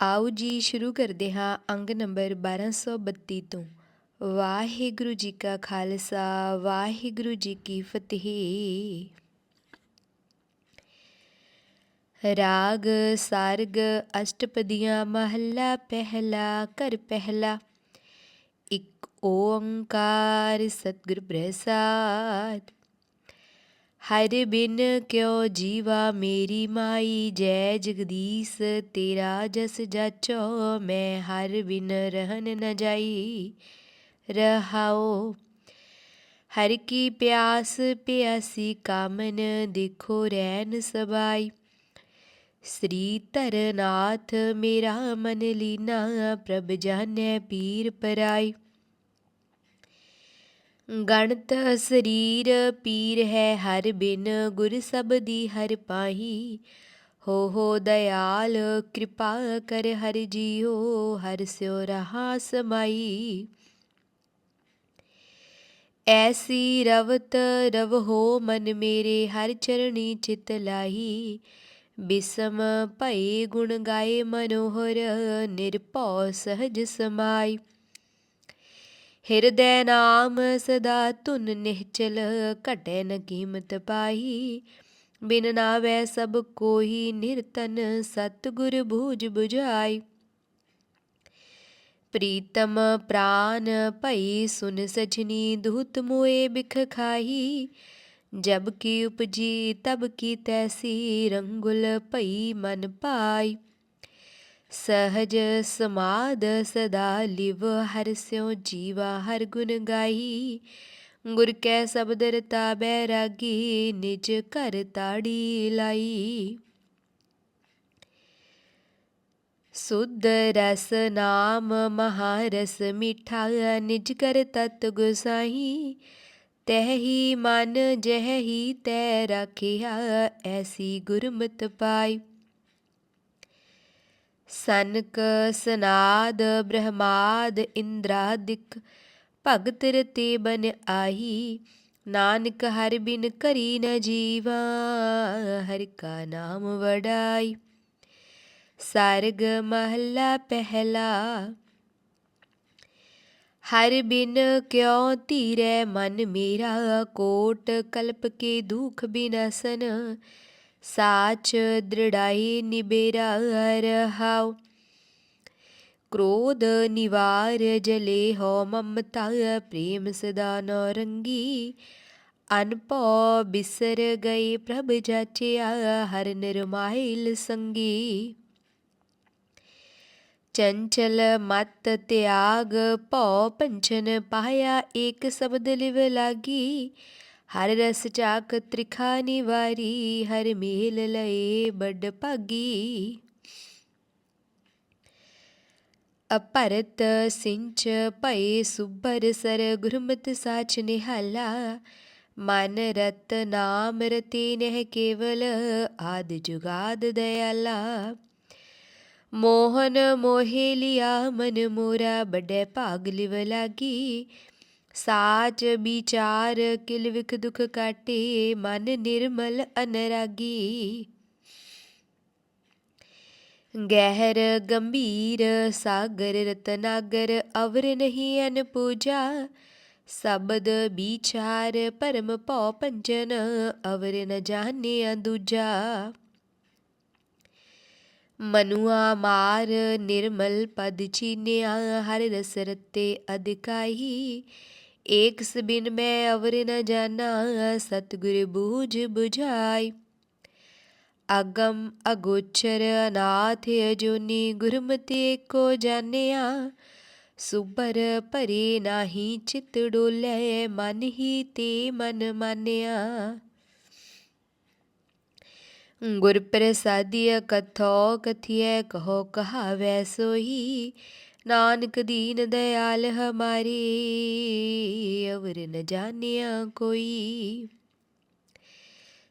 ਆਓ ਜੀ ਸ਼ੁਰੂ ਕਰਦੇ ਹਾਂ ਅੰਗ ਨੰਬਰ 1232 ਤੋਂ। ਵਾਹਿਗੁਰੂ ਜੀ ਕਾ ਖਾਲਸਾ, ਵਾਹਿਗੁਰੂ ਜੀ ਕੀ ਫਤਿਹ। ਰਾਗ, ਸਾਰਗ, ਅਸ਼ਟਪਦੀਆਂ, ਮਹੱਲਾ ਪਹਿਲਾ ਕਰ ਪਹਿਲਾ। ਇੱਕ ਓੰਕਾਰ ਸਤਿਗੁਰ ਪ੍ਰਸਾਦ ਹਰ ਬਿਨ ਕਿਉ ਜੀਵਾ ਮੇਰੀ ਮਾਈ, ਜੈ ਜਗਦੀਸ਼, ਤੇਰਾ ਜਸ ਜਾਚੋ, ਮੈਂ ਹਰ ਬਿਨ ਰਹਿਨ ਨ ਜਾਈ। ਰਹਾਓ ਹਰ ਕੀ ਪਿਆਸ ਪਿਆਸੀ ਕਾਮਨ ਦੇਖੋ ਰੈਨ ਸਬਾਈ। ਸ੍ਰੀ ਧਰਨਾਥ ਮੇਰਾ ਮਨ ਲੀਨਾ, ਪ੍ਰਭ ਜਾਣੈ ਪੀਰ ਪਰਾਈ। ਗਣਤ ਸਰੀਰ ਪੀਰ ਹੈ ਹਰ ਬਿਨ, ਗੁਰ ਸਭ ਦੀ ਹਰ ਪਾਹੀ। ਹੋ ਹੋ ਦਇਆਲ, ਕਿਰਪਾ ਕਰ ਹਰ ਜੀਓ ਹਰ ਸਿਓ ਰਹਾ ਸਮਾਈ। ਐਸੀ ਰਵਤ ਰਵ ਹੋ ਮਨ ਮੇਰੇ, ਹਰ ਚਰਣੀ ਚਿਤ ਲਾਹੀ। ਬਿਸਮ ਭਈ ਗੁਣ ਗਾਏ ਮਨੋਹਰ, ਨਿਰਭਉ ਸਹਜ ਸਮਾਈ। ਹਿਰਦੈ ਨਾਮ ਸਦਾ ਧੁਨ ਨਿਹਚਲ, ਘਟੈ ਨ ਕੀਮਤ ਪਾਈ। ਬਿਨ ਨਾਵੈ ਸਭ ਕੋਈ ਨਿਰਤਨ, ਸਤਿਗੁਰ ਬੂਝ 부ਝਾਈ ਪ੍ਰੀਤਮ ਪ੍ਰਾਨ ਭਈ ਸੁਨ ਸਜਨੀ ਦੂਤ ਮੋਏ ਬਿਖ ਖਾਹੀ ਜਬ ਕੀ ਉਪਜੀ, ਤਬ ਕੀ ਤੈਸੀ, ਰੰਗੁਲ ਭਈ ਮਨ ਪਾਈ। ਸਹਜ ਸਮਾਦ ਸਦਾ ਲਿਵ, ਹਰ ਸਿਉ ਜੀਵਾ, ਹਰ ਗੁਣ ਗਾਈ। ਗੁਰ ਕੈ ਸਬਦ ਰਤਾ ਬੈਰਾਗੀ ਨਿਜ ਘਰ ਤਾੜੀ ਲਾਈ। ਸੁਧ ਰਸ ਨਾਮ ਮਹਾਰਸ, ਮਿਠਾ ਨਿਜ ਕਰ ਤਤ ਗੁਸਾਈ। ਤਹਿ ਮਨ ਜਹਿ ਹੀ ਤੈ ਰਖਿਆ, ਐਸੀ ਗੁਰਮਤਿ ਪਾਈ। ਸਨਕ, ਸਨਾਦ, ਬ੍ਰਹਮਾਦ, ਇੰਦਰਾਦਿਕ, ਭਗਤ ਰਤੇ ਬਨ ਆਹੀ, ਨਾਨਕ ਹਰ ਬਿਨ ਕਰੀ ਨ ਜੀਵਾ, ਹਰ ਕਾ ਨਾਮ ਵਡਾਈ। ਸਰਗ ਮਹੱਲਾ ਪਹਿਲਾ, ਹਰ ਬਿਨ ਕਿਉ ਧੀਰੈ ਮਨ ਮੇਰਾ, ਕੋਟ ਕਲਪ ਕੇ ਦੁਖ ਬਿਨਸਨ ਸਾਚ ਦ੍ਰਿੜਾਈ ਨਿਬੇਰਾ ਰਹਾਉ ਕ੍ਰੋਧ ਨਿਵਾਰ ਜਲੇ ਹੋ ਮਮਤਾ, ਪ੍ਰੇਮ ਸਦਾ ਨੌਰੰਗੀ ਅਨਪੋ ਬਿਸਰ ਗਏ ਪ੍ਰਭ ਜਾਚਿਆ, ਹਰ ਨਿਰਮਾਇਲ ਸੰਗੀ। ਚੰਚਲ ਮਤ ਤਿਆਗ ਭਉ ਪੰਚਨ ਪਾਇਆ, ਏਕ ਸ਼ਬਦ ਲਿਵ ਲਾਗੀ। ਹਰ ਰਸ ਚਾਕ ਤ੍ਰਿਖਾ ਨਿਵਾਰੀ ਹਰ ਮੇਲ ਲਏ ਬੜ ਭਾਗੀ। ਅਪਰਤ ਸਿੰਚ ਭਏ ਸੁਬਰ ਸਰ ਗੁਰਮਤਿ ਸਾਚ ਨਿਹਾਲਾ, ਮਨ ਰਤ ਨਾਮ ਰਤੀ ਨਹਿ ਕੇਵਲ, ਆਦ ਜੁਗਾਦ ਦਇਆਲਾ। ਮੋਹਨ ਮੋਹਿ ਲਿਆ ਮਨ ਮੋਰਾ ਬੜੇ ਭਾਗ ਲਿਵ ਲਾਗੀ ਸਾਚ ਵਿਚਾਰ ਕਿਲ ਵਿਖ ਦੁਖ ਕਾਟੇ, ਮਨ ਨਿਰਮਲ ਅਨਰਾਗੀ। ਗਹਿਰ ਗੰਭੀਰ ਸਾਗਰ ਰਤਨਾਗਰ, ਅਵਰ ਨਹੀਂ ਅਨ ਪੂਜਾ। ਸਬਦ ਵਿਚਾਰ ਪਰਮ ਭਉ ਪੰਜਨ ਅਵਰ ਨ ਜਾਣਿਆ ਦੂਜਾ। ਮਨੁਆ ਮਾਰ ਨਿਰਮਲ ਪਦ ਚੀਨਿਆ, ਹਰ ਰਸ ਰਤੇ ਅਧਿਕਾਈ। ਏਕ ਸਬਿਨ ਮੈਂ ਅਵਰ ਨ ਜਾਣਾ ਸਤਿਗੁਰ ਬੂਝ 부ਝਾਈ ਅਗਮ ਅਗੋਚਰ ਅਨਾਥ ਅਜੋਨੀ ਗੁਰਮਤਿ ਕੋ ਜਾਣਿਆ ਸੁਬਰ ਭਰੇ ਨਾਹੀ ਚਿਤ ਡੋਲੇ ਮਨ ਹੀ ਤੇ ਮਨ ਮਾਨਿਆ ਗੁਰ ਪ੍ਰਸਾਦੀਆ ਕਥੋ ਕਥਿਐ ਕਹੋ ਕਹਾਵੈ ਸੋਈ ਨਾਨਕ ਦੀਨ ਦਇਆਲ ਹਮਾਰੇ, ਅਵਰ ਨ ਜਾਣਿਆ ਕੋਈ।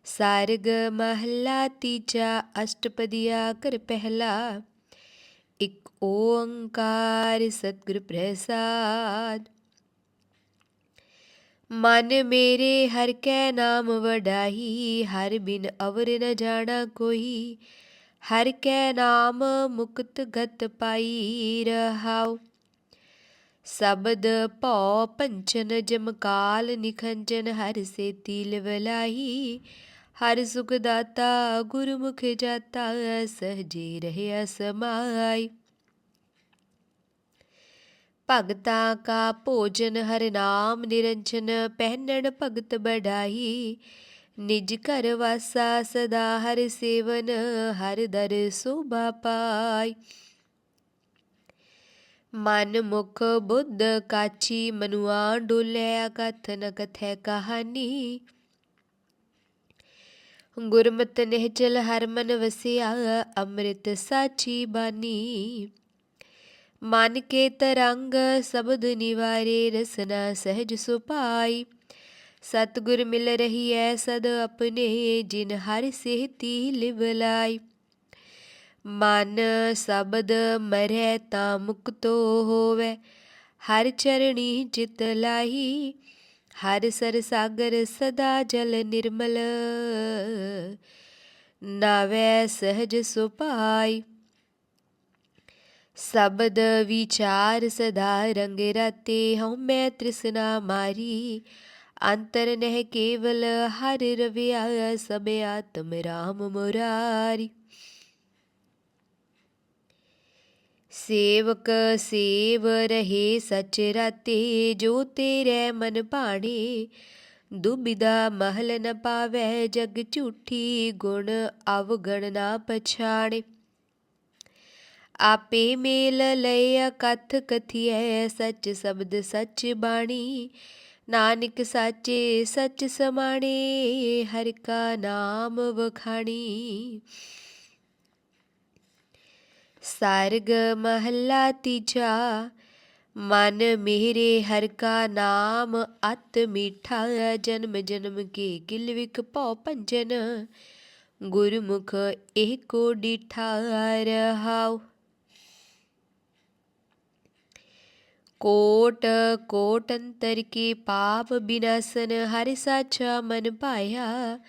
ਸਾਰਗ ਮਹਲਾ ਤੀਜਾ ਅਸ਼ਟਪਦੀਆ ਕਰ ਪਹਿਲਾ। ਇੱਕ ਓੰਕਾਰ ਸਤਿਗੁਰ ਪ੍ਰਸਾਦ। ਮਨ ਮੇਰੇ ਹਰ ਕੈ ਨਾਮ ਵਡਾਈ ਹਰ ਬਿਨ ਅਵਰ ਨ ਜਾਣਾ ਕੋਈ। ਹਰ ਕੈ ਨਾਮ ਮੁਕਤ ਗਤ ਪਾਈ ਰਹਾਉ। ਸਬਦ ਭਉ ਪੰਚਨ ਜਮਕਾਲ ਨਿਖੰਜਨ ਹਰ ਸੇ ਤੀਲ ਵਲਾਈ ਹਰ ਸੁਖ ਦਾਤਾ ਗੁਰਮੁਖ ਜਾਤਾ ਸਹਜੇ ਰਹਿਆ ਸਮਾਈ ਭਗਤਾ ਕਾ ਭੋਜਨ ਹਰ ਨਾਮ ਨਿਰੰਜਨ ਪਹਿਨਣ ਭਗਤ ਬੜਾਈ ਨਿਜ ਘਰ ਵਾਸਾ ਸਦਾ ਹਰ ਸੇਵਨ, ਹਰ ਦਰ ਸੋਭਾ ਪਾਈ। ਮਨ ਮੁਖ ਬੁੱਧ ਕਾਚੀ ਮਨੁਆ ਡੋਲਿਆ ਕਥ ਕਥੈ ਕਹਾਨੀ ਗੁਰਮਤਿ ਨਿਹਚਲ ਹਰ ਮਨ ਵਸਿਆ, ਅੰਮ੍ਰਿਤ ਸਾਚੀ ਬਾਨੀ ਮਨ ਕੇ ਤਰੰਗ ਸਬਦ ਨਿਵਾਰੇ, ਰਸਨਾ ਸਹਿਜ ਸੁਪਾਈ ਸਤਗੁਰ ਮਿਲ ਰਹੀ ਐ ਸਦ ਆਪਣੇ, ਜਿਨ ਹਰ ਸੇਤੀ ਲਿਵਲਾਈ ਮਨ ਸਬਦ ਮਰੈ ਤਾਂ ਮੁਕਤੋ ਹੋਵੇ, ਹਰ ਚਰਣੀ ਚਿਤ ਲਾਈ ਹਰ ਸਰ ਸਾਗਰ ਸਦਾ ਜਲ ਨਿਰਮਲ। ਨਾਵੇ ਸਹਜ ਸੁਪਾਈ ਸਬਦ ਵਿਚਾਰ ਸਦਾ ਰੰਗ ਰਤੇ, ਹਉ ਮੈਂ ਤ੍ਰਿਸ਼ਨਾ ਮਾਰੀ ਅੰਤਰ ਨਹਿ ਕੇਵਲ ਹਰ ਰਵਿਆ ਸਭ ਆਤਮ ਰਾਮ ਮੁਰਾਰੀ। ਸੇਵਕ ਸੇਵ ਰਹੇ ਸਚ ਰਤੇ, ਜੋ ਤੇਰੇ ਮਨ ਭਾਣੇ ਦੁਬਿਦਾ ਮਹਲ ਨ ਪਾਵੇ, ਜਗ ਝੂਠੀ ਗੁਣ ਅਵਗਣ ਨਾ ਪਛਾਣੇ। ਆਪੇ ਮੇਲ ਲਏ ਕਥ ਕਥਿਐ, ਸਚ ਸ਼ਬਦ ਸਚ ਬਾਣੀ ਨਾਨਕ ਸਾਚੇ ਸੱਚ ਸਮਾਣੇ, ਹਰ ਕਾ ਨਾਮ ਵਖਾਣੀ। ਸਰਗ ਮਹੱਲਾ ਤੀਜਾ, ਮਨ ਮੇਰੇ ਹਰ ਕਾ ਨਾਮ, ਅਤ ਮੀਠਾ ਜਨਮ ਜਨਮ ਕੇ ਕਿਲ ਵਿਖ ਭਉ ਭੰਜਨ। ਗੁਰਮੁਖ ਇਹ ਕੋ ਡੀਠਾ ਰਹਾਉ। ਕੋਟ ਕੋਟ ਅੰਤਰ ਕੇ ਪਾਪ ਬਿਨਾਸਨ, ਹਰਿ ਸਾਚਾ ਮਨ ਪਾਇਆ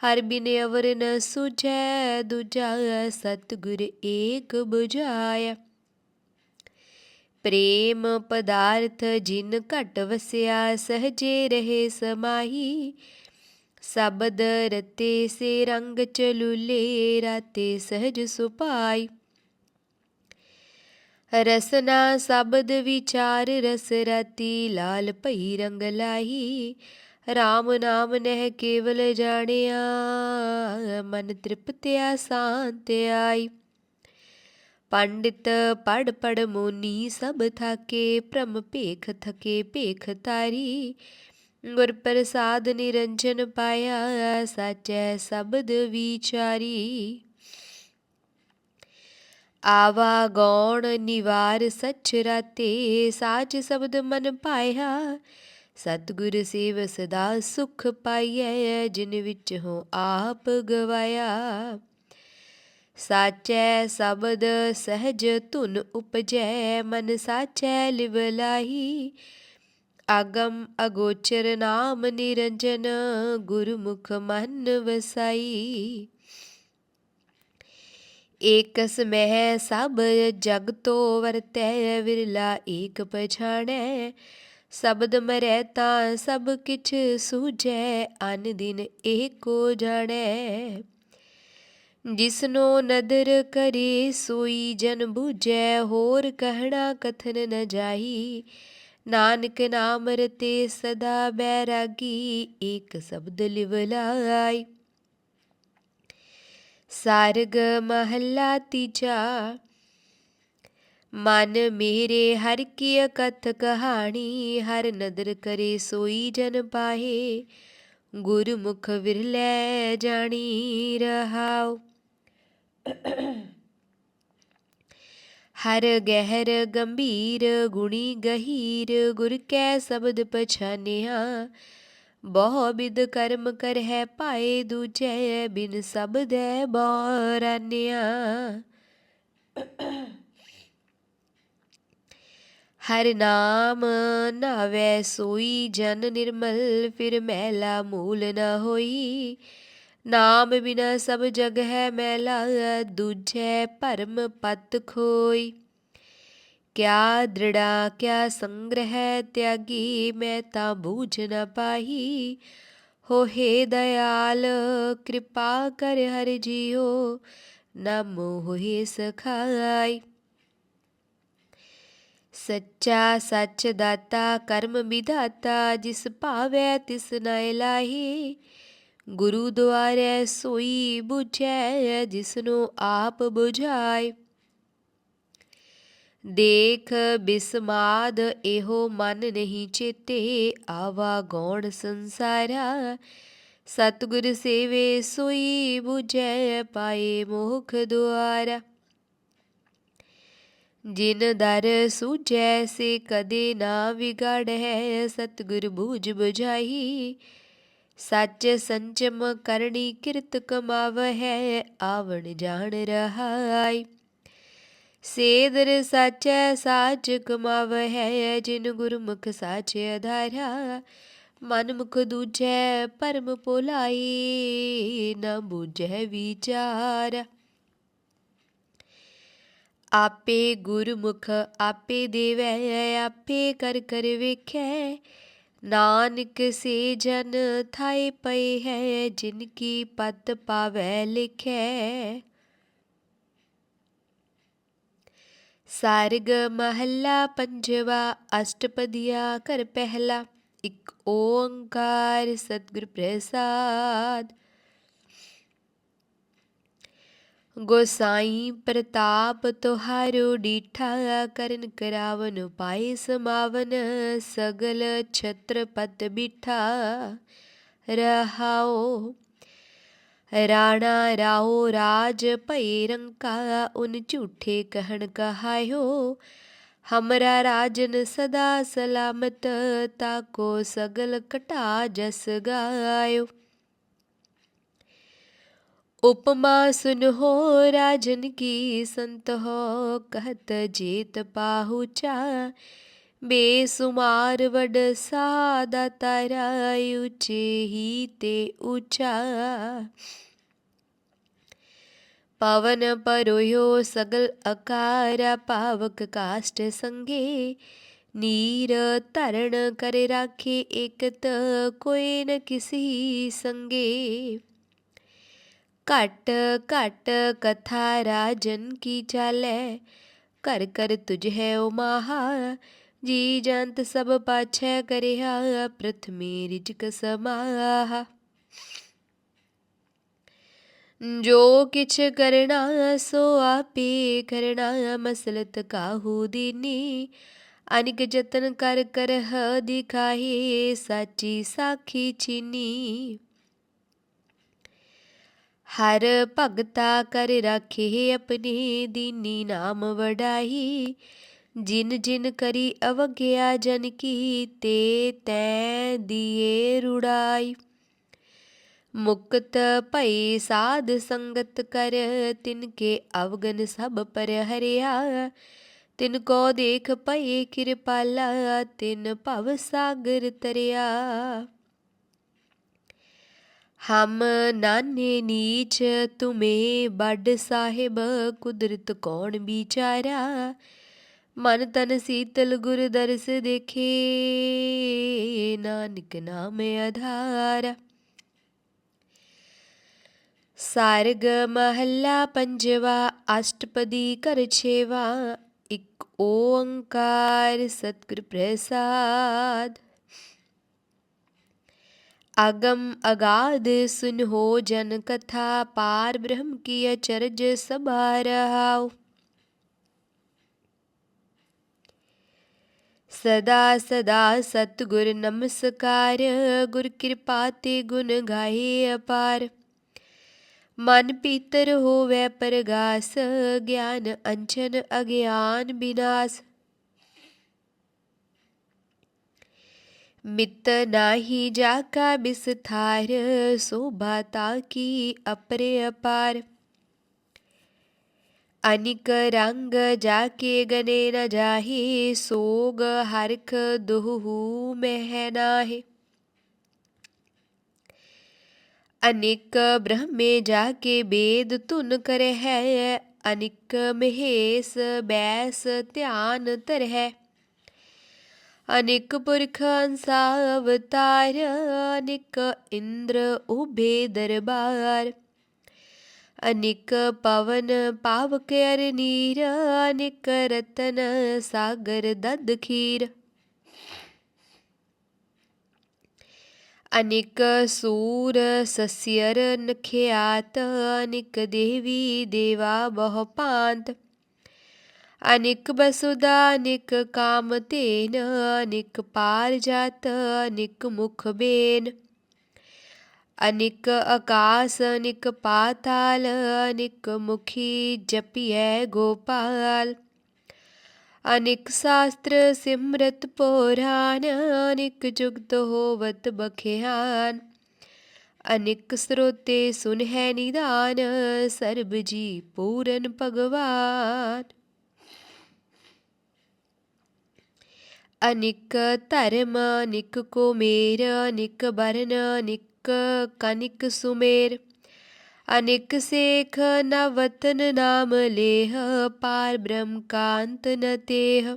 ਹਰ ਬਿਨ ਅਵਰ ਨ ਸੁਝੈ, ਦੂਜਾ ਸਤਿਗੁਰ ਏਕ 부ਝਾਇਆ ਪ੍ਰੇਮ ਪਦਾਰਥ ਜਿਨ ਘਟ ਵਸਿਆ, ਸਹਜੇ ਰਹੇ ਸਮਾਹੀ। ਸਬਦ ਰਤੇ ਸੇ ਰੰਗ ਚਲੂਲੇ ਰਾਤੇ ਸਹਜ ਸੁਪਾਈ। ਰਸਨਾ ਸ਼ਬਦ ਵਿਚਾਰ ਰਸ ਰਤੀ ਲਾਲ ਭਈ ਰੰਗ ਲਾਹੀ। RAM ਨਾਮ ਨਹਿ ਕੇਵਲ ਜਾਣਿਆ, ਮਨ ਤ੍ਰਿਪਤਿਆ ਸ਼ਾਂਤ ਆਈ। ਪੰਡਿਤ ਪੜ ਪੜ ਮੋਨੀ ਸਭ ਥਾਕੇ, ਭ੍ਰਮ ਭੇਖ ਥਕੇ ਭੇਖ ਤਾਰੀ ਗੁਰ ਪ੍ਰਸਾਦ ਨਿਰੰਜਨ ਪਾਇਆ, ਸਾਚੈ ਸ਼ਬਦ ਵਿਚਾਰੀ। ਆਵਾ ਗੌਣ ਨਿਵਾਰ ਸਚ ਰਤੇ, ਸਾਚ ਸ਼ਬਦ ਮਨ ਪਾਇਆ। ਸਤਿਗੁਰ ਸੇਵ ਸਦਾ ਸੁਖ ਪਾਈਐ, ਜਿਨ ਵਿੱਚ ਹੋ ਆਪ ਗਵਾਇਆ। ਸਾਚੈ ਸ਼ਬਦ ਸਹਿਜ ਧੁਨ ਉਪਜੈ, ਮਨ ਸਾਚੈ ਲਿਵਲਾਈ ਆਗਮ ਅਗੋਚਰ ਨਾਮ ਨਿਰੰਜਨ, ਗੁਰਮੁਖ ਮਨ ਵਸਾਈ। ਏਕਸ ਮਹਿ ਸਭ ਜਗ ਤੋ ਵਰਤੈ, ਵਿਰਲਾ ਏਕ ਪਛਾਣੈ। ਸ਼ਬਦ ਮਰੈ ਤਾਂ ਸਭ ਕਿਛ ਸੂਝੈ, ਅਨ ਦਿਨ ਏਕੋ ਜਾਣੈ। ਜਿਸਨੋ ਨਦਰ ਕਰੇ ਸੋਈ ਜਨ ਬੂਝੈ, ਹੋਰ ਕਹਿਣਾ ਕਥਨ ਨ ਜਾਈ। ਨਾਨਕ ਨਾਮ ਰਤੇ ਸਦਾ ਬੈਰਾਗੀ, ਏਕ ਸ਼ਬਦ ਲਿਵ ਲਾਈ ਸਾਰਗ ਮਹੱਲਾ ਤੀਜਾ। ਮਨ ਮੇਰੇ ਹਰ ਕੀ ਕਥ ਕਹਾਣੀ, ਹਰ ਨਦਰ ਕਰੇ ਸੋਈ ਜਨ ਪਾਹੇ। ਗੁਰਮੁਖ ਵਿਰਲੇ ਜਾਣੀ ਰਹਾਉ। ਹਰ ਗਹਿਰ ਗੰਭੀਰ ਗੁਣੀ ਗਹੀਰ, ਗੁਰ ਕੈ ਸ਼ਬਦ ਪਛਾਨਿਆ। ਬਹੁ ਬਿਦ ਕਰਮ ਕਰ ਹੈ ਪਾਏ ਦੂਜੈ ਬਿਨ ਸਭ ਸਬਦੈ ਬੋਰਾਨਿਆ ਹਰ ਨਾਮ ਨਾਵੇ ਸੋਈ, ਜਨ ਨਿਰਮਲ ਫਿਰ ਮਹਿਲਾ ਮੂਲ ਨ ਹੋਈ। ਨਾਮ ਬਿਨਾ ਸਭ ਜਗ ਹੈ ਮੈਲਾ, ਦੂਜੈ ਭਰਮ ਪਤ ਖੋਈ। ਕਿਆ ਦ੍ਰਿੜਾ, ਕਿਆ ਸੰਗ੍ਰਹਿ ਤਿਆਗੀ ਮੈਂ ਤਾਂ ਬੂਝ ਨ ਪਾਈ ਹੋਏ ਦਇਆਲ, ਕਿਰਪਾ ਕਰ ਹਰ ਜੀਓ ਨਮ ਹੋਏ ਸਖਾਈ। ਸੱਚਾ ਸੱਚ ਦਾਤਾ, ਕਰਮ ਵਿਧਾਤਾ, ਜਿਸ ਭਾਵੈ ਤਿਸ ਨੈ ਲਾਹੀ ਗੁਰੂ ਦੁਆਰੇ ਸੋਈ 부ਝੈ ਜਿਸਨੂੰ ਆਪ ਬੁਝਾਏ ਦੇਖ ਬਿਸਮਾਦ, ਇਹੋ ਮਨ ਨਹੀਂ ਚੇਤੇ। ਆਵਾ ਗੌਣ ਸੰਸਾਰਾ, ਸਤਿਗੁਰ ਸੇਵੇ ਸੋਈ 부ਝੈ ਪਾਏ ਮੋਖ ਦੁਆਰਾ। ਜਿਨ ਦਰ ਸੂਝੈ, ਸੇ ਕਦੇ ਨਾ ਵਿਗੜੈ। ਸਤਿਗੁਰ ਬੂਝ ਬੁਝਾਈ, ਸੱਚ ਸੰਚਮ ਕਰਨੀ ਕਿਰਤ ਕਮਾਵ ਹੈ ਆਵਣ ਜਾਣ ਰਹਾਈ। ਸੇਦਰ ਸਾਚੈ ਸਾਚ ਕਮਾਵਹਿ ਜਿਨ ਗੁਰਮੁਖ ਸਾਚੇ ਆਧਾਰਾ ਮਨ ਮੁਖ ਦੂਜੈ ਪਰਮ ਭੁਲਾਈ ਨ ਬੂਝੈ ਵਿਚਾਰ। ਆਪੇ ਗੁਰਮੁਖ ਆਪੇ ਦੇਵੈ, ਆਪੇ ਕਰ ਕਰ ਵੇਖੈ, ਨਾਨਕ ਸੇ ਜਨ ਥਾਏ ਪਏ ਹੈ, ਜਿਨ ਕੀ ਪਤ ਪਾਵੈ ਲਿਖੈ। ਸਾਰਗ ਮਹੱਲਾ ਪੰਜਵਾ, ਅਸ਼ਟਪਦੀਆ ਕਰ ਪਹਿਲਾ, ਇੱਕ ਓੰਕਾਰ ਸਤਿਗੁਰ ਪ੍ਰਸਾਦ। ਗੋਸਾਈ ਪ੍ਰਤਾਪ ਤੁਹਾਰੋ ਡੀਠਾ ਕਰਨ ਕਰਾਵਨ ਪਾਏ ਸਮਾਵਨ, ਸਗਲ ਛਤਰਪਤ ਬਿਠਾ ਰਹਾਓ। ਰਾਣਾ ਰਾਓ ਰਾਜ ਭਈ ਰੰਕਾ, ਉਨ ਝੂਠੇ ਕਹਿਣ ਕਹਾਇਓ। ਹਮਰਾ ਰਾਜਨ ਸਦਾ ਸਲਾਮਤ ਤਾਕੋ ਸਗਲ ਕਟਾ ਜਸ ਗਾਇਓ। ਉਪਮਾ ਸੁਨ ਹੋ ਰਾਜਨ ਕੀ ਸੰਤ ਹੋ ਕਹਤ ਜੀਤ ਪਾਹੁਚਾ ਬੇਸੁਮਾਰ ਵਡ ਸਾਦਾ ਤਾਰਾ ਉਚੇ ਹੀ ਤੇ ਉਚਾ ਪਵਨ ਪਰੋਯੋ ਸਗਲ ਅਕਾਰ ਪਾਵਕ ਕਾਸ਼ਟ ਸੰਗੇ ਨੀਰ ਧਰਣ ਕਰ ਰਾਖੇ ਇਕਤ ਕੋਈ ਨ ਕਿਸੀ ਸੰਗੇ ਘਟ ਘਟ ਕਥਾ ਰਾਜਨ ਕੀ ਚਾਲੈ ਕਰ ਕਰ ਤੁਝ ਹੈ ਓ ਮਾਹਾ ਜੀ ਜੰਤ ਸਭ ਪਾਛੈ ਕਰਿਆ ਪ੍ਰਥਮੇ ਰਿਜਕ ਸਮਾਹਾ। ਜੋ ਕਿਛ ਕਰਨਾ ਸੋ ਆਪੇ ਕਰਨਾ ਮਸਲਤ ਕਾਹੂ ਦੀਨੀ। ਅਨਿਕ ਜਤਨ ਕਰ ਕਰ ਹ ਦਿਖਾਏ ਸਾਚੀ ਸਾਖੀ ਚੀਨੀ। ਹਰ ਭਗਤਾ ਕਰ ਰਾਖੇ, ਆਪਣੀ ਦੀਨੀ ਨਾਮ ਵਡਾਈ ਜਿਨ ਜਿਨ ਕਰੀ ਅਵਗਿਆ ਜਨ ਕੀ ਤੇ ਤੈ ਦੀਏ ਰੁੜਾਈ। ਮੁਕਤ ਭਈ ਸਾਧ ਸੰਗਤ ਕਰ, ਤਿਨ ਕੇ ਅਵਗਨ ਸਭ ਪਰ ਹਰਿਆ ਤਿਨ ਕੋ ਦੇਖ ਭਈ ਕਿਰਪਾਲਾ, ਤਿਨ ਭਵ ਸਾਗਰ ਤਰਿਆ। ਹਮ ਨਾਨੇ ਨੀਚ, ਤੁਮੇ ਬੜ ਸਾਹਿਬ, ਕੁਦਰਤ ਕੌਣ ਵਿਚਾਰਾ। ਮਨ ਤਨ ਸੀਤਲ ਗੁਰ ਦਰਸ ਦੇਖੇ, ਨਾਨਕ ਨਾਮ ਆਧਾਰ। ਸਾਰਗ ਮਹੱਲਾ ਪੰਜਵਾ, ਅਸ਼ਟਪਦੀ ਕਰ ਛੇਵਾ, ਇੱਕ ਓੰਕਾਰ ਸਤਿਗੁਰ ਪ੍ਰਸਾਦ। ਅਗਮ ਅਗਾਧ ਸੁਨ ਹੋ ਜਨ ਕਥਾ, ਪਾਰ ਬ੍ਰਹਮ ਕੀ ਅਚਰਜ ਸਭਾ ਰਹਾਉ। ਸਦਾ ਸਦਾ ਸਤਿਗੁਰ ਨਮਸਕਾਰ ਗੁਰ ਕਿਰਪਾ ਤੇ ਗੁਣ ਗਾਏ ਅਪਾਰ ਮਨ ਪੀਤਰ ਹੋਵੇ ਪਰਗਾਸ ਗਿਆਨ ਅੰਚਨ ਅਗਿਆਨ ਬਿਨਾਸ਼ ਮਿਤ ਨਾਹੀ ਜਾ ਕਾ ਬਿਸਥਾਰ ਸੋਭਾ ਤਾ ਕੀ ਅਪਰੇ ਅਪਾਰ ਅਨਿਕ ਰੰਗ ਜਾ ਕੇ ਗਨੇ ਨ ਜਾਹੀ ਸੋਗ ਹਰਖ ਦੁਹੂ ਮਹਿ ਨਾਹੀ ਅਨੇਕ ਬ੍ਰਹਮੇ ਜਾ ਕੇ ਬੇਦ ਧੁਨ ਕਰਹਿ ਅਨਿਕ ਮਹੇਸ ਬੈਸ ਧਿਆਨ ਧਰਹਿ ਅਨੇਕ ਪੁਰਖ ਅੰਸਾ ਅਵਤਾਰ ਅਨੇਕ ਇੰਦਰ ਉਭੇ ਦਰਬਾਰ ਅਨੇਕ ਪਵਨ ਪਾਵਕ ਅਰ ਨੀਰ, ਅਨੇਕ ਰਤਨ ਸਾਗਰ ਦਦ ਖੀਰ। ਅਨਿਕ ਸੂਰ ਸਸਿਅਰ ਨਖਿਆਤ, ਅਨਿਕ ਦੇਵੀ ਦੇਵਾ ਬਹੁ ਪਾਂਤ ਅਨੇਕ ਬਸੁਦਾ, ਅਨੇਕ ਕਾਮ ਤੇਨ ਅਨੇਕ ਪਾਰ ਜਾਤ, ਅਨਿਕ ਮੁਖ ਬੇਨ। ਅਨੇਕ ਆਕਾਸ, ਅਨੇਕ ਪਾਤਾਲ, ਅਨੇਕ ਮੁਖੀ ਜਪਿਐ ਗੋਪਾਲ। ਅਨਿਕ ਸ਼ਾਸਤਰ ਸਿਮਰਤ ਪੁਰਾਨ, ਅਨਿਕ ਜੁਗਤ ਹੋਵਤ ਬਖਿਆਨ। ਅਨਿਕ ਸਰੋਤੇ ਸੁਨਹਿ ਨਿਦਾਨ, ਸਰਬ ਜੀ ਪੂਰਨ ਭਗਵਾਨ। ਅਨਿਕ ਧਰਮ, ਅਨਿਕ ਕੋ ਮੇਰ ਅਨਿਕ ਬਰਨ ਅਨਿਕ ਕਨਿਕ ਸੁਮੇਰ ਅਨਿਕ ਸੇਖ ਨਵਤਨ ਨਾਮ ਲੇਹ ਪਾਰ ਬ੍ਰਹਮ ਕਾਂਤ ਨ ਤੇਹ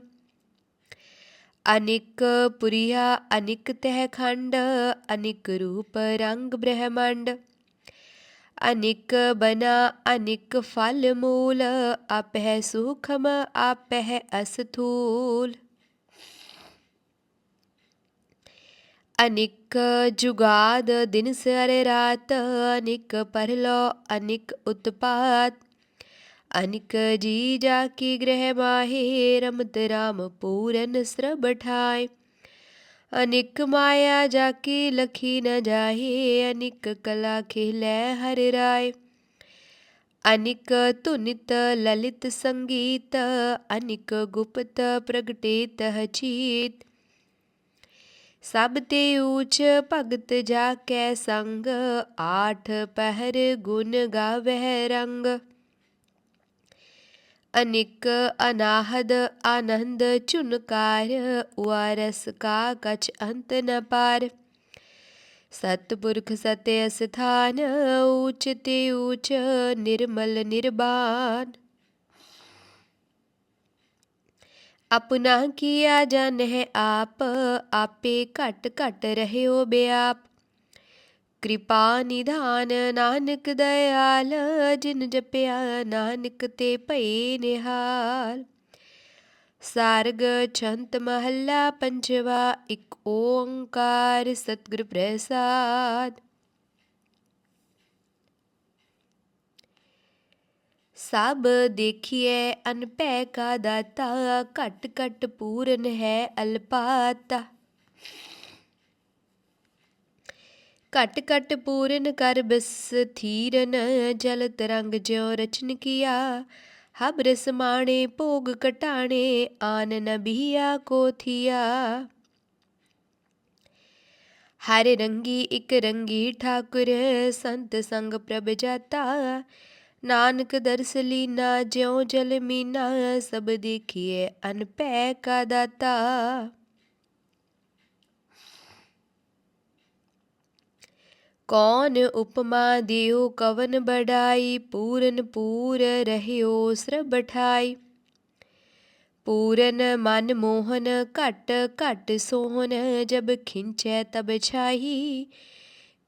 ਅਨਿਕ ਪੁਰੀਆ ਅਨਿਕ ਤਹਿ ਖੰਡ ਅਨਿਕ ਰੂਪ ਰੰਗ ਬ੍ਰਹਮੰਡ ਅਨਿਕ ਬਨਾ ਅਨਿਕ ਫਲ ਮੂਲ ਆਪਹਿ ਸੁਖਮ ਆਪਹਿ ਅਸਥੂਲ ਅਨਿਕ ਜੁਗਾਦ ਦਿਨ ਸਾਰੇ ਰਾਤ, ਅਨਿਕ ਪਰਲੋ, ਅਨਿਕ ਉਤਪਾਤ। ਅਨਿਕ ਜੀ ਜਾ ਕੀ ਗ੍ਰਹਿ ਮਾਹੇ, ਰਮਤ ਰਾਮ ਪੂਰਨ ਸਰਬ ਠਾਏ। ਅਨਿਕ ਮਾਇਆ ਜਾ ਕੀ ਲਖੀ ਨ ਜਾਹੇ, ਅਨਿਕ ਕਲਾ ਖਿਲੈ ਹਰ ਰਾਏ। ਅਨਿਕ ਧੁਨਿਤ ਲਲਿਤ ਸੰਗੀਤ, ਅਨਿਕ ਗੁਪਤ ਪ੍ਰਗਟੇਤ ਹਚੀਤ। ਸਭ ਤੇ ਊਚ ਭਗਤ ਜਾ ਕੈ ਸੰਗ, ਆਠ ਪਹਿਰ ਗੁਣ ਗਾਵਹਿ ਰੰਗ। ਅਨਿਕ ਅਨਾਹਦ ਆਨੰਦ ਚੁਨਕਾਰ ਉਆਰਸ ਕਾ ਕਛ ਅੰਤ ਨ ਪਾਰ। ਸਤਪੁਰਖ ਸਤਿ ਅਸਥਾਨ, ਊਚ ਤੇ ਊਚ ਨਿਰਮਲ ਨਿਰਬਾਨ। ਆਪਣਾ ਕੀਆ ਹੈ ਆਪ? ਆਪੇ ਘਟ ਘਟ ਰਹਿਓ ਬਿਆਪ। ਕਿਰਪਾ ਨਿਧਾਨ ਨਾਨਕ ਦਇਆਲ, ਜਿਨ ਜਪਿਆ ਨਾਨਕ ਤੇ ਭਈ ਨਿਹਾਲ। ਸਾਰਗ ਛੰਤ ਮਹੱਲਾ ਪੰਜਵਾ, ਇੱਕ ਓੰਕਾਰ ਸਤਿਗੁਰ ਪ੍ਰਸਾਦ। ਸਭ ਦੇਖੀਐ, ਅਨਪੈ ਕਾ ਦਾਤਾ ਘਟ ਘਟ ਪੂਰਨ ਹੈ ਅਲਪਾਤਾ। ਘਟ ਘਟ ਪੂਰਨ ਕਰ ਬਸ ਜਲ ਤਰੰਗ ਜਿਉ ਰਚਨ ਕੀਆ। ਹਬ ਰਸ ਮਾਣੇ, ਭੋਗ ਘਟਾਣੇ, ਆਨ ਨਬੀਆ ਕੋ ਹਰ ਰੰਗੀ ਇਕ ਰੰਗੀ ਠਾਕੁਰ, ਸੰਤ ਸੰਗ ਪ੍ਰਭ ਜਾਤਾ। ਨਾਨਕ ਦਰਸ ਲੀਨਾ ਜਿਉ ਜਲ ਮੀਨਾ, ਸਭ ਦੇਖੀਏ ਅਨਪੈ ਕਾ ਦਾਤਾ। ਕੌਣ ਉਪਮਾ ਦਿਓ ਕਵਨ ਬੜਾਈ, ਪੂਰਨ ਪੂਰ ਰਹਿਓ ਸਰਬ ਪੂਰਨ ਮਨ ਮੋਹਨ, ਘਟ ਘਟ ਸੋਹਨ ਜਬ ਖਿੰਚੈ ਤਬ ਛਾਹੀ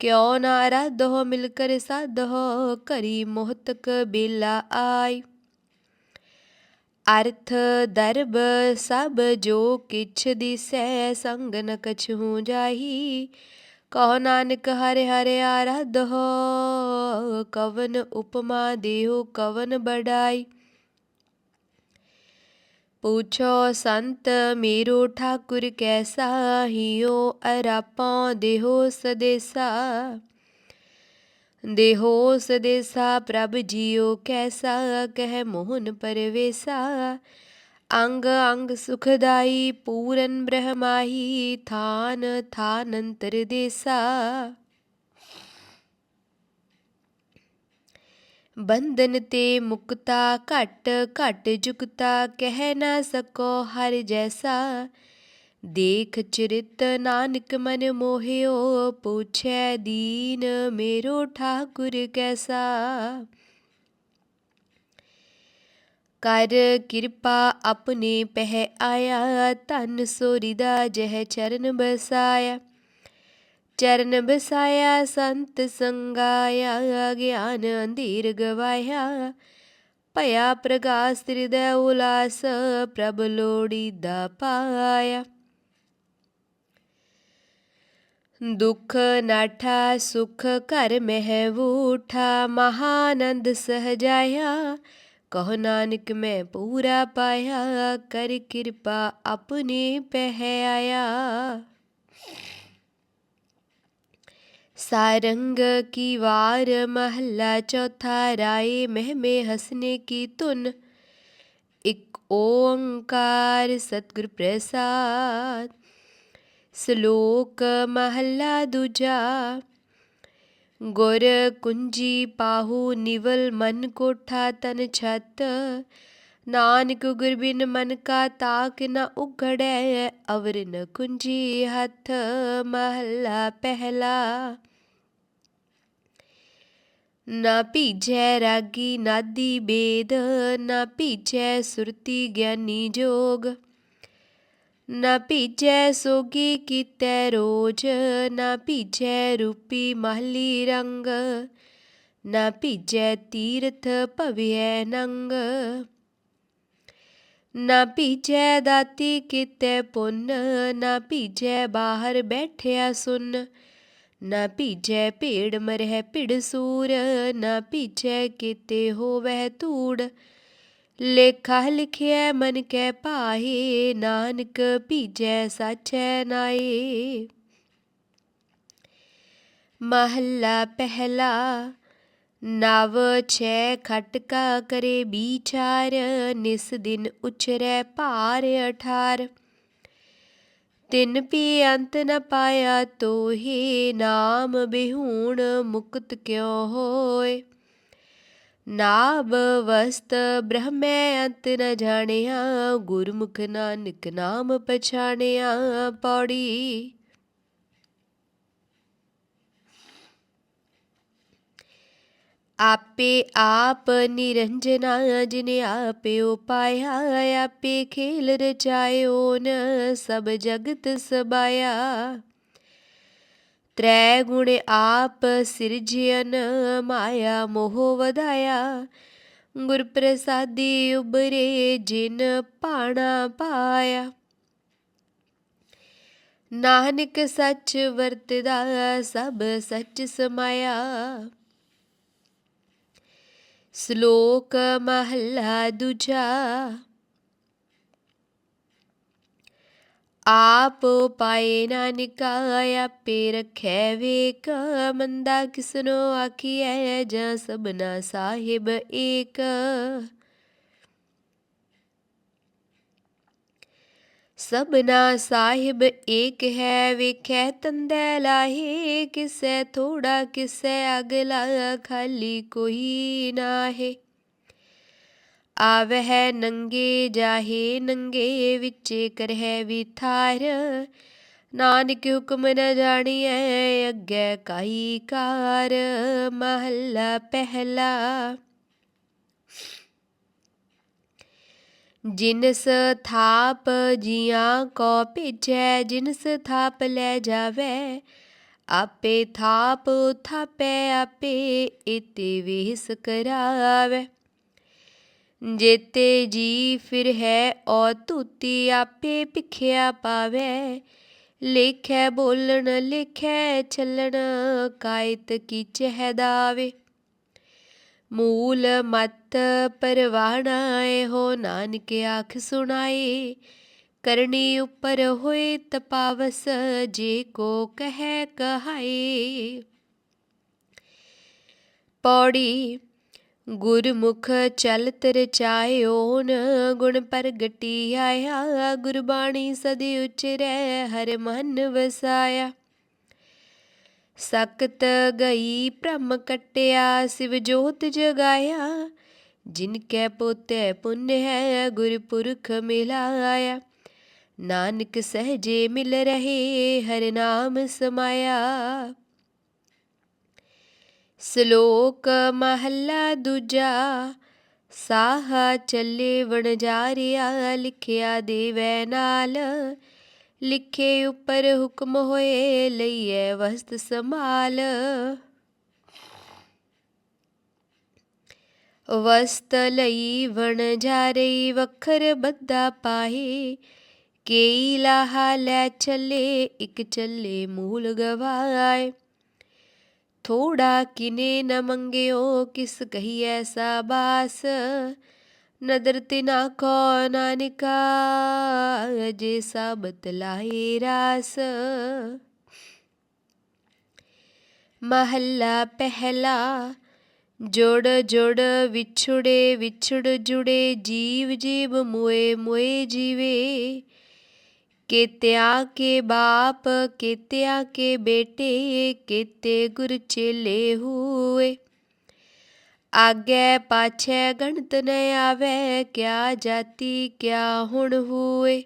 ਕਿਉ ਨਾ ਰਦੋ ਮਿਲ ਕਰ ਸਾਧੋ, ਕਰੀ ਮੋਹਤਕ ਬੇਲਾ ਆਈ। ਅਰਥ ਦਰਬ ਸਭ ਜੋ ਕਿਛ ਦਿਸੈ ਸੰਗ ਨ ਕਛੂ ਜਾਹੀ। ਕਹੋ ਨਾਨਕ ਹਰਿ ਹਰਿ ਆਰਾਧੋ, ਕਵਨ ਉਪਮਾ ਦੇਹੋ ਕਵਨ ਬੜਾਈ। ਪੁੱਛੋ ਸੰਤ ਮੇਰੋ ਠਾਕੁਰ ਕੈਸਾ ਹਿਓ ਅਰਾਪਾਂ ਦੇਹੋ ਸਦੇਸਾ। ਦੇਹੋ ਸਦੇਸਾ ਪ੍ਰਭ ਜੀਓ ਕੈਸਾ, ਕਹਿ ਮੋਹਨ ਪਰਵੇਸਾ। ਅੰਗ ਅੰਗ ਸੁਖਦਾਈ ਪੂਰਨ ਬ੍ਰਹਮਾਹੀ, ਥਾਨ ਥਾਨੰਤਰ ਦੇਸਾ। ਬੰਧਨ ਤੇ ਮੁਕਤਾ ਘਟ ਘਟ ਜੁਗਤਾ ਕਹਿ ਨਾ ਸਕੋ ਹਰ ਜੈਸਾ। ਦੇਖ ਚਰਿਤ ਨਾਨਕ ਮਨ ਮੋਹਿਓ, ਪੁੱਛੈ ਦੀਨ ਮੇਰੋ ਠਾਕੁਰ ਕੈਸਾ। ਕਰ ਕਿਰਪਾ ਆਪਣੇ ਪਹਿ ਆਇਆ, ਧਨ ਸੋਰਿਦਾ ਜਹ ਚਰਨ ਬਸਾਇਆ। ਚਰਨ ਬਸਾਇਆ ਸੰਤ ਸੰਗਾਇਆ ਗਿਆਨ ਅੰਧੀਰ ਗਵਾਇਆ ਭਇਆ ਪ੍ਰਗਾਸ ਹਿਰਦੈ ਉਲਾਸ ਪ੍ਰਭ ਲੋੜੀਦਾ ਪਾਇਆ ਦੁਖ ਨਾਠਾ ਸੁਖ ਘਰ ਮਹਿ ਵੂਠਾ ਮਹਾਨੰਦ ਸਹਜਾਇਆ ਕਹੋ ਨਾਨਕ ਮੈਂ ਪੂਰਾ ਪਾਇਆ ਕਰ ਕਿਰਪਾ ਆਪਣੇ ਪਹਿ ਆਇਆ सारंग की वार महला चौथा राय मह में हंसने की तुन एक ओंकार सतगुर प्रसाद श्लोक महला दूजा ਗੁਰ ਕੁੰਜੀ ਪਾਹੂ ਨਿਵਲ ਮਨ ਕੋਠਾ ਤਨ ਛਤ ਨਾਨਕ ਗੁਰ ਬਿਨ ਮਨ ਕਾ ਤਾਕ ਨ ਉਘੜੈ ਅਵਰ ਨ ਕੁੰਜੀ ਹੱਥ ਮਹਲਾ ਪਹਿਲਾ ਨਾ ਭੀਜੈ ਰਾਗੀ ਨਾਦੀ ਬੇਦ, ਨਾ ਭੀਜੈ ਸੁਰਤੀ ਗਿਆਨੀ ਜੋਗ। ਨਾ ਭੀਜੈ ਸੋਗੀ ਕੀਤੈ ਰੋਜ, ਨਾ ਭੀਜੈ ਰੂਪੀ ਮਹਲੀ ਰੰਗ। ਨਾ ਭੀਜੈ ਤੀਰਥ ਭਵਿਐ ਨੰਗ। ਨਾ ਭੀਜੈ ਦਾਤੀ ਕੀਤੈ ਪੁੰਨ, ਨਾ ਭੀਜੈ ਬਾਹਰ ਬੈਠਿਆ ਸੁਨ। ਨਾ ਭੀਜੈ ਭੇੜ ਮਰਹਿ ਭਿੜ ਸੂਰ ਨਾ ਭੀਜੈ ਕੀਤੇ ਹੋਵੈ ਧੂੜ ਲੇਖਾ ਲਿਖਿਆ ਮਨ ਕੈ ਪਾਹੇ ਨਾਨਕ ਭੀਜੈ ਸਾਚੈ ਨਾਏ ਮਹੱਲਾ ਪਹਿਲਾ ਨਵ ਛੈ ਖਟਕਾ ਕਰੇ ਵਿਚਾਰ ਨਿਸ ਦਿਨ ਉਚਰੈ ਭਾਰ ਅਠਾਰ ਤਿਨ ਪੀ ਅੰਤ ਨ ਪਾਇਆ ਤੋਹੀ, ਨਾਮ ਬਿਹੂਣ ਮੁਕਤ ਕਿਉ ਹੋਏ? ਨਾਭ ਵਸਤ ਬ੍ਰਹਮੈ ਅੰਤ ਨ ਜਾਣਿਆ, ਗੁਰਮੁਖ ਨਾਨਕ ਨਾਮ ਪਛਾਣਿਆ ਪੌੜੀ। ਆਪੇ ਆਪ ਨਿਰੰਜਨਾ ਜਿਨ ਆਪੇ ਉਪਾਇਆ ਆਪੇ ਖੇਲ ਰਚਾਇਓ ਨ ਸਭ ਜਗਤ ਸਬਾਇਆ। ਤ੍ਰੈ ਗੁਣ ਆਪ ਸਿਰਜਿਅਨ ਮਾਇਆ ਮੋਹ ਵਧਾਇਆ। ਗੁਰ ਪ੍ਰਸਾਦੀ ਉਬਰੇ ਜਿਨ ਪਾਣਾ ਪਾਇਆ। ਨਾਨਕ ਸੱਚ ਵਰਤਦਾ ਸਭ ਸੱਚ ਸਮਾਇਆ। ਸ਼ਲੋਕ ਮਹੱਲਾ ਦੂਜਾ। ਆਪ ਪਾਏ ਨਾਨਕਾ ਆਪੇ ਰਖੈ ਵੇਕ ਮੰਦਾ ਕਿਸਨੋ ਆਖੀਐ ਜਾਂ ਸਭਨਾ ਸਾਹਿਬ ਏਕ। ਸਭਨਾ ਸਾਹਿਬ ਏਕ ਹੈ, ਵੇਖੈ ਤੰਦੈ ਲਾਹੇ, ਕਿਸੈ ਥੋੜਾ ਕਿਸੈ ਅਗਲਾ ਖਾਲੀ ਕੋਈ ਨਾਹੇ। ਆਵਹਿ ਨੰਗੇ ਜਾਹੇ, ਨੰਗੇ ਵਿਚੇ ਕਰਹਿ ਵਿਥਾਰ। ਨਾਨਕ ਹੁਕਮ ਨ ਜਾਣੀਐ, ਅੱਗੇ ਕਾਈ ਕਾਰ। ਮਹੱਲਾ ਪਹਿਲਾ ਜਿਨਸ ਥਾਪ ਜੀਆਂ ਕੋ ਭੇਜੈ, ਜਿਨਸ ਥਾਪ ਲੈ ਜਾਵੇ। ਆਪੇ ਥਾਪ ਥਾਪੈ, ਆਪੇ ਇਤੇ ਵੇਸ ਕਰਾਵੇ। ਜੇਤੇ ਜੀ ਫਿਰ ਹੈ ਔ ਧੂਤੀ, ਆਪੇ ਭਿਖਿਆ ਪਾਵੇ। ਲੇਖੈ ਬੋਲਣ, ਲੇਖੈ ਚੱਲਣ, ਕਾਇਤ ਕੀ ਦਾਵੇ। ਮੂਲ ਮਤ ਪਰਵਾਣਾ ਹੋ ਨਾਨਕ ਆਖ ਸੁਣਾਏ, ਕਰਨੀ ਉਪਰ ਹੋਏ ਤਪਾਵਸ ਜੇ ਕੋ ਕਹਿ ਕਹਾਏ। ਪੌੜੀ ਗੁਰਮੁਖ ਚਲਤ ਰਚਾਇਓਨ ਗੁਣ ਪ੍ਰਗਟੀ ਆਇਆ ਗੁਰਬਾਣੀ ਸਦੀ ਉਚਰੈ, ਹਰ ਮਨ ਵਸਾਇਆ। ਸਕਤ ਗਈ ਭ੍ਰਮ ਕਟਿਆ, ਸਿਵ ਜੋਤ ਜਗਾਇਆ। ਜਿਨ ਕੈ ਪੋਤੇ ਪੁੰਨ ਹੈ, ਗੁਰਪੁਰਖ ਮਿਲਾਇਆ। ਨਾਨਕ ਸਹਜੇ ਮਿਲ ਰਹੇ, ਹਰ ਨਾਮ ਸਮਾਇਆ। ਸ਼ਲੋਕ ਮਹੱਲਾ ਦੂਜਾ, ਸਾਹਾ ਚੱਲੇ ਵਣਜਾਰਿਆ, ਲਿਖਿਆ ਦੇਵੈ ਨਾਲ। ਲਿਖੇ ਉੱਪਰ ਹੁਕਮ ਹੋਏ ਲਈਐ ਵਸਤ ਸੰਭਾਲ। ਵਸਤ ਲਈ ਵਣ ਜਾ ਰਹੀ ਵਖਰ ਬੱਦਾ ਪਾਹੇ। ਕਈ ਲਾਹਾ ਲੈ ਚੱਲੇ, ਇਕ ਚੱਲੇ ਮੂਲ ਗਵਾਏ। ਥੋੜਾ ਕਿਨੇ ਨ ਮੰਗਿਓ, ਕਿਸ ਕਹੀ ਐਸਾ ਬਾਸ ਨਦਰ ਤਿਨਾ ਕੋ ਨਾਨਕਾ ਜੇ ਸਬਤ ਲਾਏ ਰਾਸ ਮਹੱਲਾ ਪਹਿਲਾ ਜੋੜ ਜੋੜ ਵਿਛੜੇ ਵਿਛੜ ਜੁੜੇ ਜੀਵ ਜੀਵ ਮੋਏ ਮੋਏ ਜੀਵੇ केत्या के बाप केत्या के बेटे केते गुर चेले हुए आगे पाछे गणत न आवे क्या जाति क्या हुण हुए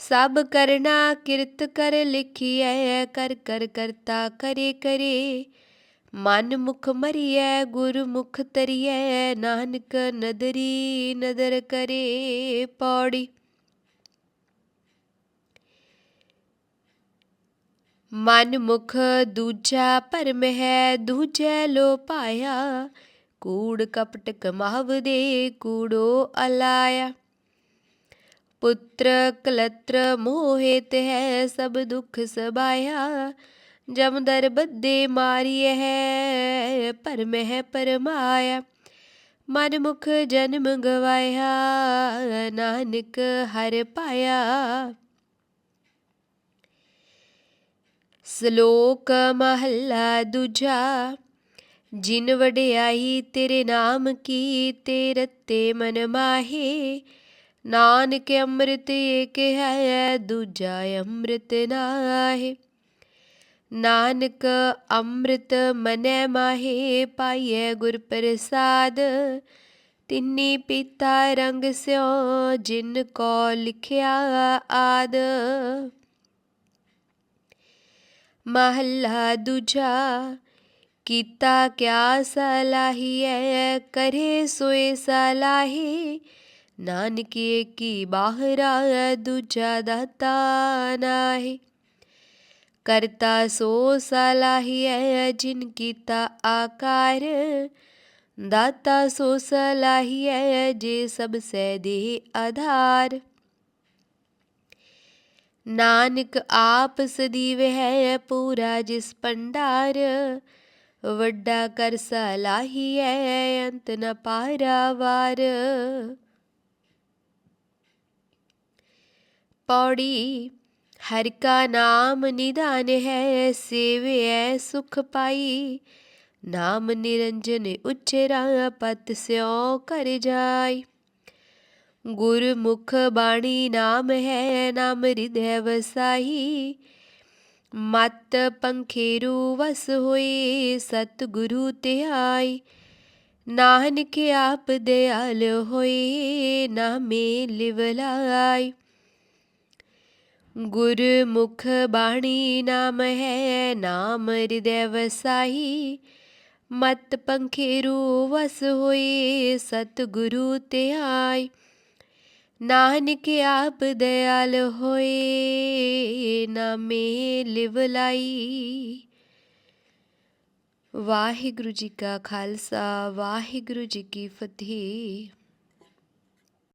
सब करना किरत कर लिखिए कर कर करता करे करे ਮਨ ਮੁਖ ਮਰੀਐ ਗੁਰ ਮੁਖ ਤਰੀਐ ਨਾਨਕ ਨਦਰੀ ਨਦਰ ਕਰੇ ਪੌੜੀ ਮਨ ਮੁਖ ਦੂਜਾ ਭਰਮ ਹੈ ਦੂਜੈ ਲੋ ਪਾਇਆ ਕੂੜ ਕਪਟ ਕਮਾਵ ਦੇ ਕੂੜੋ ਅਲਾਇਆ ਪੁੱਤਰ ਕਲਤਰ ਮੋਹਿਤ ਹੈ ਸਭ ਦੁਖ ਸਬਾਇਆ ਜਮ ਦਰ ਬੱਦੇ ਮਾਰੀਏ ਹੈ ਭਰਮ ਹੈ ਪਰਮਾਇਆ ਮਨ ਮੁਖ ਜਨਮ ਗਵਾਇਆ ਨਾਨਕ ਹਰ ਪਾਇਆ ਸ਼ਲੋਕ ਮਹੱਲਾ ਦੂਜਾ, ਜਿਨ ਵਡਿਆਈ ਤੇਰੇ ਨਾਮ ਕੀ ਤੇ ਰਤੇ ਮਨ ਮਾਹੇ, ਨਾਨਕ ਅੰਮ੍ਰਿਤ ਏਕ ਹੈ, ਦੂਜਾ ਅੰਮ੍ਰਿਤ ਨਾਹੀ। ਨਾਨਕ ਅੰਮ੍ਰਿਤ ਮਨੈ ਮਾਹੇ, ਪਾਈਐ ਗੁਰ ਪ੍ਰਸਾਦ, ਤਿੰਨੀ ਪੀਤਾ ਰੰਗ ਸਿਓ ਜਿਨ ਕੋ ਲਿਖਿਆ ਆਦ। ਮਹੱਲਾ ਦੂਜਾ ਕੀਤਾ ਕਿਆ ਸਲਾਹੀਐ ਕਰੇ ਸੋਏ ਸਲਾਹੀ ਨਾਨਕੀ ਕੀ ਬਾਹਰਾ ਦੂਜਾ ਦਾਤਾ ਨਾਹੀ ਕਰਤਾ ਸੋ ਸਲਾਹੀਐ ਜਿਨ ਕੀਤਾ ਆਕਾਰ ਦਾਤਾ ਸੋ ਸਲਾਹੀਐ ਜੇ ਸਭ ਸੈ ਦੇ ਆਧਾਰ ਨਾਨਕ ਆਪ ਸਦੀਵ ਹੈ ਪੂਰਾ ਜਿਸ ਭੰਡਾਰ, ਵੱਡਾ ਕਰ ਸਲਾਹੀ ਹੈ ਅੰਤ ਨ ਪਾਰਾਵਾਰ। ਪੌੜੀ, ਹਰ ਕਾ ਨਾਮ ਨਿਦਾਨ ਹੈ, ਸੇਵਿਐ ਸੁਖ ਪਾਈ। ਨਾਮ ਨਿਰੰਜਨ ਉਚਰਾ, ਪਤ ਸਿਓ ਕਰ ਜਾਈ। ਗੁਰਮੁਖ ਬਾਣੀ ਨਾਮ ਹੈ, ਨਾਮ ਹਿਰਦੈ ਵਸਾਈ। ਮਤ ਪੰਖੇਰੂ ਵਸ ਹੋਏ ਸਤ ਗੁਰੂ ਧਿਆਈ। ਨਾਨਕ ਆਪ ਦਿਆਲ ਹੋਏ, ਨਾਮੇ ਲਿਵਲਾਈ ਗੁਰਮੁਖ ਬਾਣੀ ਨਾਮ ਹੈ, ਨਾਮ ਹਿਰਦੈ ਵਸਾਈ। ਮਤ ਪੰਖੇਰੂ ਵਸ ਹੋਏ ਸਤ ਗੁਰੂ ਧਿਆਈ। ਨਾਨਕ ਆਪ ਦਿਆਲ ਹੋਏ ਨਾਮੇ ਲਿਵਲਾਈ ਵਾਹਿਗੁਰੂ ਜੀ ਕਾ ਖਾਲਸਾ ਵਾਹਿਗੁਰੂ ਜੀ ਕੀ ਫਤਿਹ।